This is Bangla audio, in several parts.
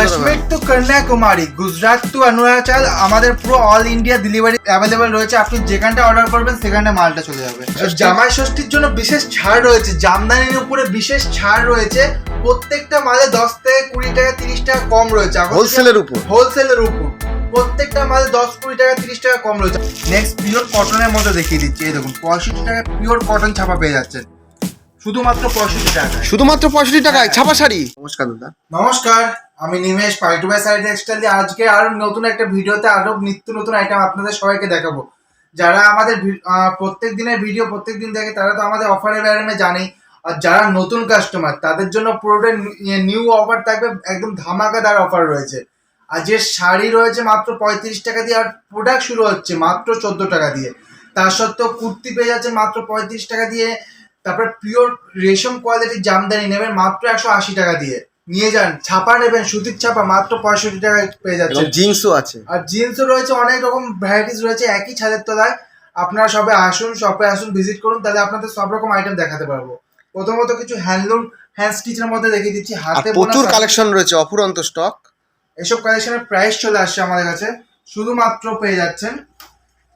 কাশ্মীর টু কন্যাকুমারী গুজরাট টু অরুণাচল আমাদের পুরো অল ইন্ডিয়া ডেলিভারি অ্যাভেলেবেল রয়েছে। আপনি যেখানটা অর্ডার করবেন সেখানে মালটা চলে যাবে। জামাই ষষ্ঠীর জন্য বিশেষ ছাড় রয়েছে। জামদানির উপরে বিশেষ ছাড় রয়েছে। প্রত্যেকটা মালে দশ থেকে কুড়ি টাকা তিরিশ টাকা কম রয়েছে। হোলসেলের উপর। হোলসেলের উপর। প্রত্যেকটা মালে দশ কুড়ি টাকা তিরিশ টাকা কম রয়েছে। নেক্সট পিওর কটনের মধ্যে দেখিয়ে দিচ্ছি। এই দেখুন পঁয়ষট্টি টাকা পিওর কটন ছাপা পেয়ে যাচ্ছেন। শুধুমাত্র পঁয়ষট্টি টাকা শুধুমাত্র পঁয়ষট্টি টাকায় ছাপা শাড়ি? নমস্কার দাদা। নমস্কার আমি নিমেশ পাইটু বাই সাইড টেক্সটাইল দিয়ে আজকে আরও নতুন একটা ভিডিওতে আরও নিত্য নতুন আইটেম আপনাদের সবাইকে দেখাবো। যারা আমাদের প্রত্যেক দিনের ভিডিও প্রত্যেক দিন দেখে তারা তো আমাদের অফারের ব্যারেমে জানেই। আর যারা নতুন কাস্টমার তাদের জন্য পুরোটা নিউ অফার থাকবে একদম ধামাকাদার অফার রয়েছে। আর যে শাড়ি রয়েছে মাত্র পঁয়ত্রিশ টাকা দিয়ে আর প্রোডাক্ট শুরু হচ্ছে মাত্র চোদ্দ টাকা দিয়ে। তার সত্ত্বেও কুর্তি পেয়ে যাচ্ছে মাত্র পঁয়ত্রিশ টাকা দিয়ে। তারপর পিওর রেশম কোয়ালিটির জামদানি নেবেন মাত্র একশো আশি টাকা দিয়ে। নিয়ে যান ছাপা নেবেন সুতির ছাপা মাত্র পঁয়ষট্টি টাকায় পেয়ে এবং যাচ্ছেন। জিন্সও আছে। আর জিন্সও রয়েছে অনেক রকম ভ্যারাইটিস রয়েছে একই ছাদের তলায়। আপনারা সবাই আসুন শপে আসুন ভিজিট করুন তাহলে আপনাদের সব রকম আইটেম দেখাতে পারব। প্রথমত কিছু হ্যান্ডলুম হ্যান্ড স্টিচের মধ্যে দেখিয়ে দিচ্ছি হাতে প্রচুর কালেকশন রয়েছে অফুরন্ত স্টক এসব কালেকশনের প্রাইস চলে আসছে আমাদের কাছে শুধুমাত্র পেয়ে যাচ্ছেন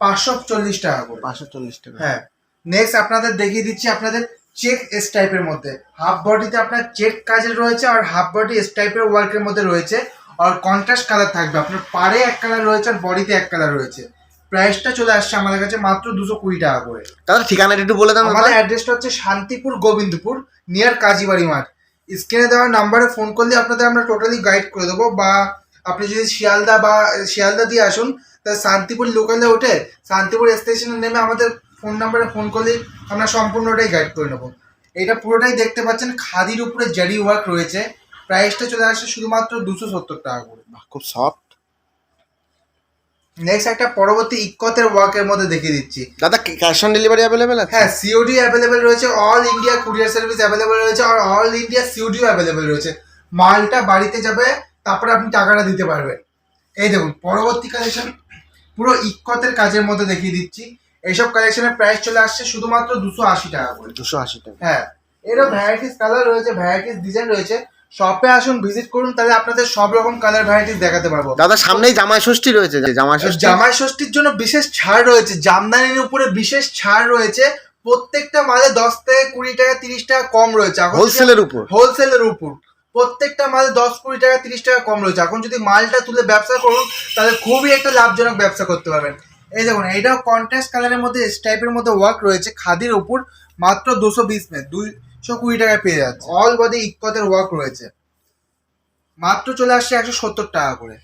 পাঁচশো চল্লিশ টাকা করে। পাঁচশো চল্লিশ টাকা। হ্যাঁ নেক্সট আপনাদের দেখিয়ে দিচ্ছি আপনাদের চেক এস টাইপের মধ্যে। হাফ বডিতে আপনার চেক কাজের রয়েছে আর হাফ বডি এস টাইপের ওয়ার্কের মধ্যে রয়েছে। আর কন্ট্রাস্ট কালার থাকবে। আপনার পাড়ে এক কালার রয়েছে আর বডিতে এক কালার রয়েছে। প্রাইসটা চলে আসছে আমাদের কাছে মাত্র দুশো কুড়ি টাকা করে। তাহলে ঠিকানাটা একটু বলে দেন। আমাদের অ্যাড্রেসটা হচ্ছে শান্তিপুর গোবিন্দপুর নিয়ার কাজীবাড়ি মাঠ। স্ক্রিনে দেওয়া নাম্বারে ফোন করলে আপনাদের আমরা টোটালি গাইড করে দেবো। বা আপনি যদি শিয়ালদা বা শিয়ালদা দিয়ে আসুন তাহলে শান্তিপুর লোকালে ওঠে। শান্তিপুর স্টেশনে নেমে আমাদের ফোন নাম্বারে ফোন করলে আমরা সম্পূর্ণটাই গাইড করে নেব। এটা পুরোটাই দেখতে পাচ্ছেন খাদির উপরে জারি ওয়ার্ক রয়েছে। প্রাইসটা চলে আসছে শুধুমাত্র দুশো সত্তর টাকা করে। খুব সফট নেক্সট একটা পরবর্তী ইক্কতের ওয়ার্কের মধ্যে দেখিয়ে দিচ্ছি। দাদা ক্যাশ অন ডেলিভারি অ্যাভেলেবেল আছে? হ্যাঁ সিওডি অ্যাভেলেবেল রয়েছে all India courier service available রয়েছে আর অল ইন্ডিয়া সিওডিও অ্যাভেলেবেল রয়েছে। মালটা বাড়িতে যাবে তারপরে আপনি টাকাটা দিতে পারবেন। এই দেখুন পরবর্তী কালেকশন পুরো ইক্কতের কাজের মধ্যে দেখিয়ে দিচ্ছি। এইসব কালেকশনের প্রাইস চলে আসছে শুধুমাত্র দুশো আশি টাকা করে। দুশো আশি টাকা। হ্যাঁ এরও ভ্যারাইটিস কালার রয়েছে ভ্যারাইটিস ডিজাইন রয়েছে। শপে আসুন ভিজিট করুন তাহলে আপনাদের সব রকম কালার ভ্যারাইটিস দেখাতে পারব। দাদা সামনেই জামাই ষষ্ঠী রয়েছে জামাই ষষ্ঠী? জামাই ষষ্ঠীর জন্য বিশেষ ছাড় রয়েছে জামদানির উপরে বিশেষ ছাড় রয়েছে। প্রত্যেকটা মালে দশ থেকে কুড়ি টাকা তিরিশ টাকা কম রয়েছে। হোলসেলের উপর। হোলসেলের উপর। প্রত্যেকটা মালে দশ কুড়ি টাকা তিরিশ টাকা কম রয়েছে। এখন যদি মালটা তুলে ব্যবসা করুন তাহলে খুবই একটা লাভজনক ব্যবসা করতে পারবেন। এই দেখুন এইটাও কন্ট্রাস্ট কালারের মধ্যে টাইপের মধ্যে ওয়ার্ক রয়েছে। খাদির উপর মাত্র দুশো বিশ মে দুইশো কুড়ি টাকায় পেয়ে যাচ্ছে। অল বডি ইক্কতের ওয়ার্ক রয়েছে। মাত্র চলে আসছে একশো সত্তর টাকা করে।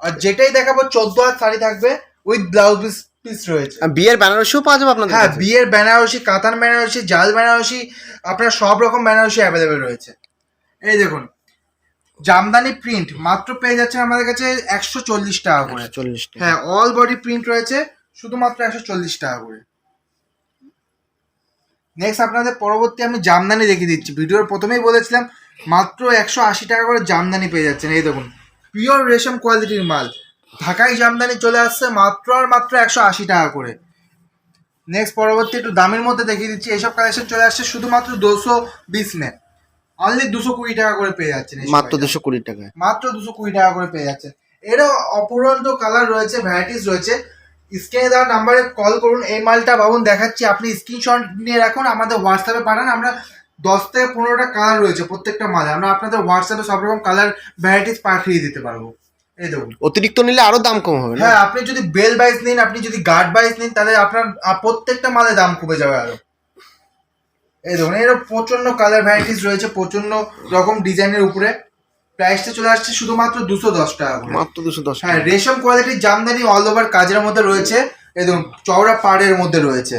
আর যেটাই দেখাবো চোদ্দ হাত শাড়ি থাকবে উইথ ব্লাউজ পিস পিস রয়েছে। বিয়ের বেনারসিও পাওয়া যাবে আপনাদের হ্যাঁ বিয়ের বেনারসি কাতান বেনারসি জাল বেনারসি আপনার সব রকম বেনারসি অ্যাভেলেবেল রয়েছে। এই দেখুন জামদানি প্রিন্ট মাত্র পেয়ে যাচ্ছেন আমাদের কাছে একশো চল্লিশ টাকা করে। চল্লিশ হ্যাঁ অল বডি প্রিন্ট রয়েছে শুধুমাত্র একশো চল্লিশ টাকা করে। নেক্সট আপনাদের পরবর্তী আমি জামদানি দেখিয়ে দিচ্ছি। ভিডিওর প্রথমেই বলেছিলাম মাত্র একশো আশি টাকা করে জামদানি পেয়ে যাচ্ছেন। এই দেখুন পিওর রেশম কোয়ালিটির মাল। ঢাকাই জামদানি চলে আসছে মাত্র আর মাত্র একশো আশি টাকা করে। নেক্সট পরবর্তী একটু দামের মধ্যে দেখিয়ে দিচ্ছি। এইসব কালেকশন চলে আসছে শুধুমাত্র দুশো বিশ মে অনলি দুশো কুড়ি টাকা করে পেয়ে যাচ্ছেন মাত্র দুশো কুড়ি টাকায়। মাত্র দুশো কুড়ি টাকা করে পেয়ে যাচ্ছে। এরও অপরন্ত কালার রয়েছে ভ্যারাইটিস রয়েছে। স্ক্রিনে দেওয়া নাম্বারে কল করুন এই মালটা ভাবুন দেখাচ্ছি আপনি স্ক্রিনশট নিয়ে রাখুন আমাদের হোয়াটসঅ্যাপে পাঠান আমরা দশ থেকে পনেরোটা কালার রয়েছে প্রত্যেকটা মালে আমরা আপনাদের হোয়াটসঅ্যাপে সব রকম কালার ভ্যারাইটিস পাঠিয়ে দিতে পারব। এই দেখুন। অতিরিক্ত নিলে আরও দাম কম হবে হ্যাঁ আপনি যদি বেল বাইস নিন আপনি যদি গার্ড বাইস নিন তাহলে আপনার প্রত্যেকটা মালে দাম কমে যাবে আরও। এই দেখুন এর প্রচণ্ড কালার ভ্যারাইটিস রয়েছে প্রচণ্ড রকম ডিজাইনের উপরে। প্রাইসটা চলে আসছে শুধুমাত্র দুশো দশ টাকা করে। মাত্র দুশো দশ হ্যাঁ রেশম কোয়ালিটির জামদানি অল ওভার কাজের মধ্যে রয়েছে। এই দেখুন চওড়া পাড়ের মধ্যে রয়েছে।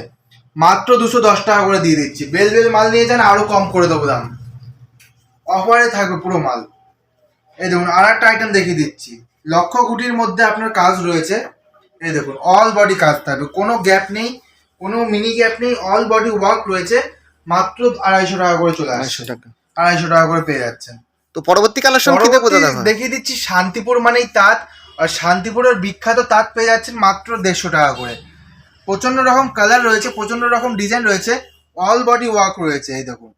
মাত্র দুশো দশ টাকা করে দিয়ে দিচ্ছি। বেল বেল মাল নিয়ে যান আরও কম করে দেবো দাম। অফারে থাকবে পুরো মাল। এই দেখুন আর একটা আইটেম দেখিয়ে দিচ্ছি। লক্ষ কোটির মধ্যে আপনার কাজ রয়েছে। এই দেখুন অল বডি কাজ থাকবে। কোনো গ্যাপ নেই কোনো মিনি গ্যাপ নেই অল বডি ওয়ার্ক রয়েছে। মাত্র আড়াইশো টাকা করে চলে আসছে। টাকা। আড়াইশো টাকা করে পেয়ে যাচ্ছেন তো পরবর্তী কালেকশন? দেখিয়ে দিচ্ছি শান্তিপুর মানেই তাঁত আর শান্তিপুরের বিখ্যাত তাঁত পেয়ে যাচ্ছেন মাত্র দেড়শো টাকা করে। প্রচণ্ড রকম কালার রয়েছে প্রচণ্ড রকম ডিজাইন রয়েছে অল বডি ওয়ার্ক রয়েছে এই দেখুন।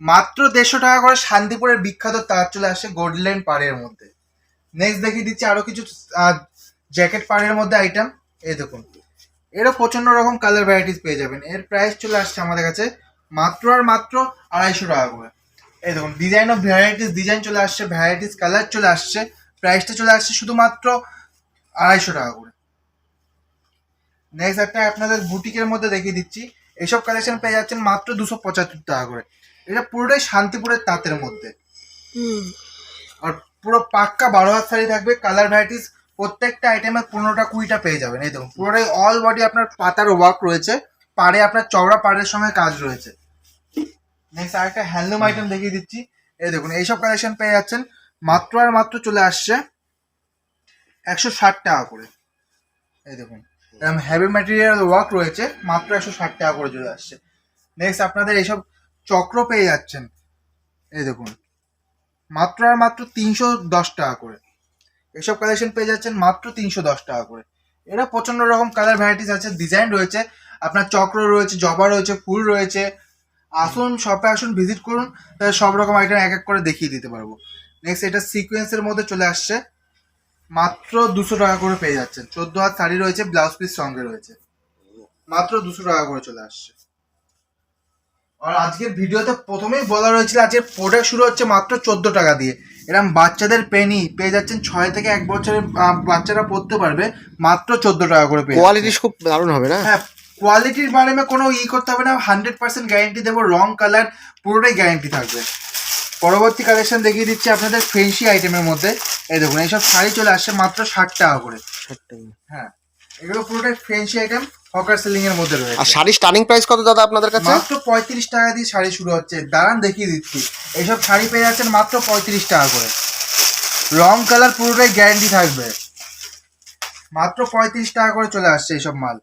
মাত্র দেড়শো টাকা করে শান্তিপুরের বিখ্যাত তাঁত চলে আসে গোল্ডেন পাড়ের মধ্যে। নেক্সট দেখিয়ে দিচ্ছি আরও কিছু জ্যাকেট পাড়ের মধ্যে আইটেম এই দেখুন। এরও প্রচণ্ড রকম কালার ভ্যারাইটিস পেয়ে যাবেন। এর প্রাইস চলে আসছে আমাদের কাছে মাত্র আর মাত্র আড়াইশো টাকা করে। এই দেখুন ডিজাইন অফ ভ্যারাইটিস ডিজাইন চলে আসছে ভ্যারাইটিস কালার চলে আসছে প্রাইসটা চলে আসছে শুধুমাত্র আড়াইশো টাকা করে। নেক্সট একটা আপনাদের বুটিকের মধ্যে দেখিয়ে দিচ্ছি। এইসব কালেকশন পেয়ে যাচ্ছেন মাত্র দুশো পঁচাত্তর টাকা করে। এটা পুরোটাই শান্তিপুরের তাঁতের মধ্যে। আর পুরো পাক্কা বারো হাত শাড়ি থাকবে কালার ভ্যারাইটিস প্রত্যেকটা আইটেমে পনেরোটা কুড়িটা পেয়ে যাবেন। এই দেখুন পুরোটাই অল বডি আপনার পাতার ওয়ার্ক রয়েছে। পাড়ে আপনার চওড়া পাড়ের সঙ্গে কাজ রয়েছে। নেক্সট আরেকটা হ্যান্ডলুম আইটেম দেখিয়ে দিচ্ছি। এই দেখুন এইসব কালেকশন পেয়ে যাচ্ছেন। মাত্র আর মাত্র চলে আসছে একশো ষাট টাকা করে। এই দেখুন এরকম হেভি ম্যাটেরিয়াল ওয়ার্ক রয়েছে মাত্র একশো ষাট টাকা করে চলে আসছে। নেক্সট আপনাদের এইসব চক্র পেয়ে যাচ্ছেন। এই দেখুন মাত্র আর মাত্র তিনশো দশ টাকা করে। এসব কালেকশন পেয়ে যাচ্ছেন মাত্র তিনশো দশ টাকা করে। এরা প্রচণ্ড রকম কালার ভ্যারাইটিস আছে ডিজাইন রয়েছে। আপনার চক্র রয়েছে জবা রয়েছে ফুল রয়েছে আসুন শপে আসুন ভিজিট করুন সব রকম আইটেম এক এক করে দেখিয়ে দিতে পারব। নেক্সট এটা সিকোয়েন্সের মধ্যে চলে আসছে। মাত্র দুশো টাকা করে পেয়ে যাচ্ছেন। চোদ্দ হাত শাড়ি রয়েছে ব্লাউজ পিস সঙ্গে রয়েছে। মাত্র দুশো টাকা করে চলে আসছে। আর আজকের ভিডিওতে প্রথমেই বলা রয়েছিল আজকের প্রোডাক্ট শুরু হচ্ছে মাত্র চোদ্দ টাকা দিয়ে। এরকম বাচ্চাদের পেনি পেয়ে যাচ্ছেন ছয় থেকে এক বছরের বাচ্চারা পড়তে পারবে মাত্র চোদ্দ টাকা করে পেয়ে কোয়ালিটি খুব দারুণ হবে না? হ্যাঁ কোয়ালিটির বারে কোনো ই করতে হবে না হান্ড্রেড পার্সেন্ট গ্যারেন্টি দেবো রং কালার পুরোটাই গ্যারেন্টি থাকবে। পরবর্তী কালেকশন দেখিয়ে দিচ্ছি আপনাদের ফেন্সি আইটেমের মধ্যে। এই দেখুন এইসব শাড়ি চলে আসছে মাত্র ষাট টাকা করে। হ্যাঁ এগুলো পুরোটাই ফেন্সি আইটেম হকার সেলিং এর মধ্যে রয়েছে। আর শাড়ির স্টার্টিং প্রাইস কত দাদা আপনাদের কাছে? মাত্র পঁয়ত্রিশ টাকা দিয়ে শাড়ি শুরু হচ্ছে। দাঁড়ান দেখিয়ে দিচ্ছি। এইসব শাড়ি পেয়ে যাচ্ছেন মাত্র পঁয়ত্রিশ টাকা করে। রং কালার পুরোটাই গ্যারান্টি থাকবে। মাত্র পঁয়ত্রিশ টাকা করে চলে আসছে এইসব মাল।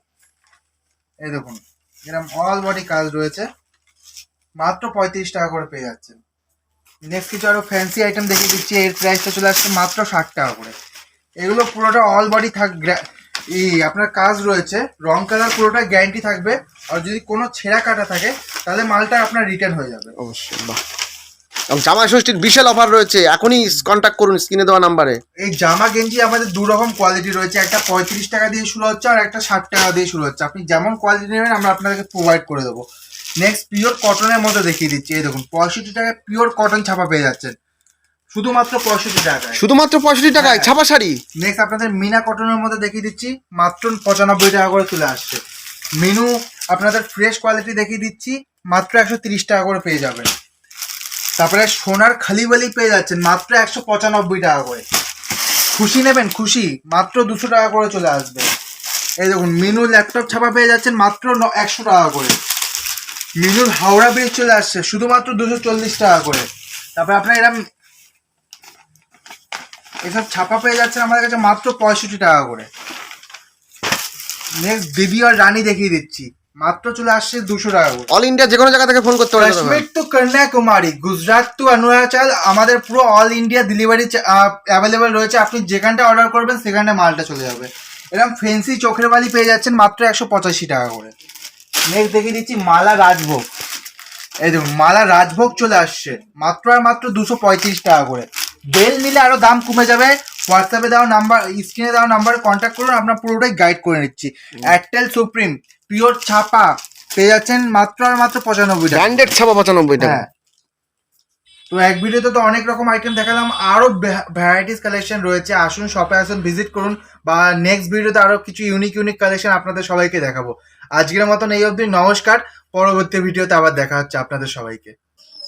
এই দেখুন এরকম অল বডি কাজ রয়েছে। মাত্র পঁয়ত্রিশ টাকা করে পেয়ে যাচ্ছেন। নেক্সট কিছু আরও ফ্যান্সি আইটেম দেখিয়ে দিচ্ছি, এর প্রাইসটা চলে আসছে মাত্র ষাট টাকা করে। এগুলো পুরোটা অল বডি থাক ই, আপনার কাজ রয়েছে, রং কালার পুরোটা গ্যারান্টি থাকবে। আর যদি কোনো ছেঁড়া কাটা থাকে, তাহলে মালটা আপনার রিটার্ন হয়ে যাবে। অবশ্যই এবং জামাই ষষ্ঠীর বিশাল অফার রয়েছে। এখনই কন্ট্যাক্ট করুন স্ক্রিনে দেওয়া নাম্বারে এই জামা গেঞ্জি আমাদের দু রকম কোয়ালিটি রয়েছে। একটা পঁয়ত্রিশ টাকা দিয়ে শুরু হচ্ছে আর একটা ষাট টাকা দিয়ে শুরু হচ্ছে। আপনি যেমন কোয়ালিটি নেবেন আমরা আপনাদেরকে প্রোভাইড করে দেবো। নেক্সট পিওর কটনের মধ্যে দেখিয়ে দিচ্ছি। এই দেখুন পঁয়ষট্টি টাকায় পিওর কটন ছাপা পেয়ে যাচ্ছেন। শুধুমাত্র পঁয়ষট্টি টাকায়। শুধুমাত্র পঁয়ষট্টি টাকায় হ্যাঁ। ছাপা শাড়ি? নেক্সট আপনাদের মিনা কটনের মধ্যে দেখিয়ে দিচ্ছি। মাত্র পঁচানব্বই টাকা করে চলে আসছে। মেনু আপনাদের ফ্রেশ কোয়ালিটি দেখিয়ে দিচ্ছি। মাত্র একশো তিরিশ টাকা করে পেয়ে যাবেন। তারপরে সোনার খালি বালি পেয়ে যাচ্ছেন, মাত্র একশো পঁচানব্বই টাকা করে। খুশি নেবেন, খুশি, মাত্র দুশো টাকা করে চলে আসবে। এই দেখুন মিনু ল্যাপটপ ছাপা পেয়ে যাচ্ছেন মাত্র একশো টাকা করে। মিনুর হাওড়া ব্রিজ চলে আসছে, শুধুমাত্র দুশো চল্লিশ টাকা করে। তারপরে আপনার এরকম এসব ছাপা পেয়ে যাচ্ছেন আমাদের কাছে মাত্র পঁয়ষট্টি টাকা করে। নেক্সট দিদি আর রানী দেখিয়ে দিচ্ছি। মাত্র চলে আসছে দুশো টাকা অল ইন্ডিয়া যে কোনো জায়গা থেকে ফোন করতে দাদা। কাশ্মীর টু কন্যাকুমারী গুজরাট টু অরুণাচল আমাদের পুরো অল ইন্ডিয়া ডেলিভারি অ্যাভেলেবেল রয়েছে। আপনি যেখানটা অর্ডার করবেন সেখানটা মালটা চলে যাবে। এরকম ফেন্সি চোখের বালি পেয়ে যাচ্ছেন মাত্র একশো পঁচাশি টাকা করে। নেক্সট দেখিয়ে দিচ্ছি মালা রাজভোগ। এই দেখুন মালা রাজভোগ চলে আসছে। মাত্র আর মাত্র দুশো পঁয়ত্রিশ টাকা করে। বেল নিলে আরও দাম কমে যাবে। হোয়াটসঅ্যাপে দেওয়া নাম্বার স্ক্রিনে দেওয়া নাম্বারে কন্ট্যাক্ট করুন আপনার পুরোটাই গাইড করে নিচ্ছি। এয়ারটেল সুপ্রিম পিওর ছাপা পেয়ে যাচ্ছেন মাত্র আর মাত্র পঁচানব্বই টাকা। ব্র্যান্ডেড ছাপা পঁচানব্বই টাকা। হ্যাঁ। তো এক ভিডিওতে তো অনেক রকম আইটেম দেখালাম আরও ভ্যারাইটিস কালেকশন রয়েছে। আসুন শপে আসুন ভিজিট করুন বা নেক্সট ভিডিওতে আরও কিছু ইউনিক ইউনিক কালেকশন আপনাদের সবাইকে দেখাবো। আজকের মতন এই অবধি নমস্কার। পরবর্তী ভিডিওতে আবার দেখা হচ্ছে আপনাদের সবাইকে।